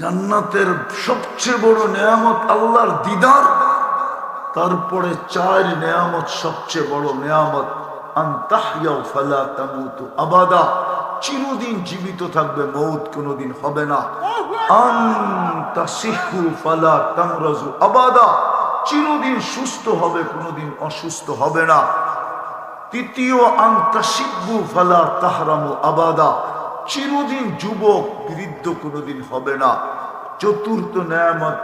জান্নাতের সবচেয়ে বড় নেয়ামত আল্লাহর দিদার, তারপরে চার নেয়ামত সবচেয়ে বড় নেয়ামত আবাদা। চিরদিন জীবিত থাকবে কোনোদিন হবে না। আবাদা। চিরদিন সুস্থ হবে, কোনোদিন অসুস্থ হবে না। তৃতীয় আন্তাসিব্বু ফালা তাহরামু আবাদা। চিরদিন যুবক বৃদ্ধ কোনোদিন হবে না। চতুর্থ নেয়ামত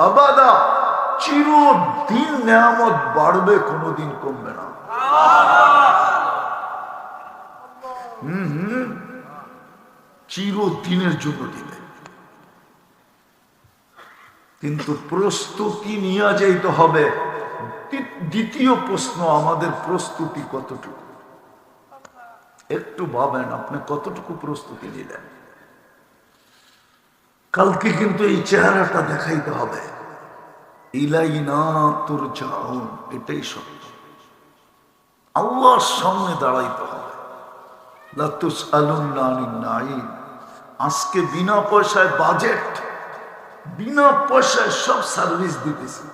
আবাদা। চিরদিন নেয়ামত বাড়বে, কোনোদিন কমবে না। চিরদিনের জন্য দিবে। কিন্তু প্রস্তুতি নিয়ে যাইতে হবে। দ্বিতীয় প্রশ্ন, আমাদের প্রস্তুতি কতটুকু? একটু ভাবেন আপনি কতটুকু প্রস্তুতি নিলেন। কালকে কিন্তু এই চেহারাটা দেখাইতে হবে। এটাই সত্য। আল্লাহর সামনে দাঁড়াইতে হবে। আজকে বিনা পয়সায় বাজেট বিনা পয়সায় সব সার্ভিস দিতেছি।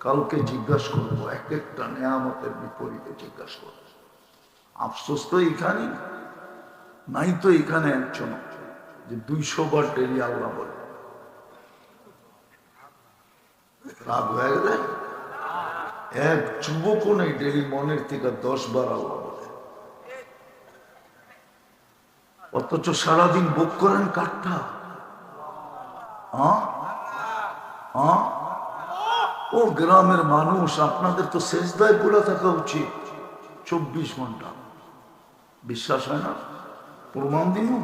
কালকে জিজ্ঞাসা করব, এক একটা নেয়ামতের বিপরীতে জিজ্ঞাসা করব। আফসোস তো এখানে নাই তো এখানে একজন যে দুইশো বার ডেলি আল্লাহ বলে। রাগ হয়ে গেলে এক যুবকও নেই ডেলি মনের থেকে দশ বার আল্লাহ বলে। অথচ সারাদিন বুক করেন কাঠটা। ও গ্রামের মানুষ, আপনাদের তো শেষদায় পড়ে থাকা উচিত। চব্বিশ ঘণ্টা। বিশ্বাস হয় না? প্রমাণ দিন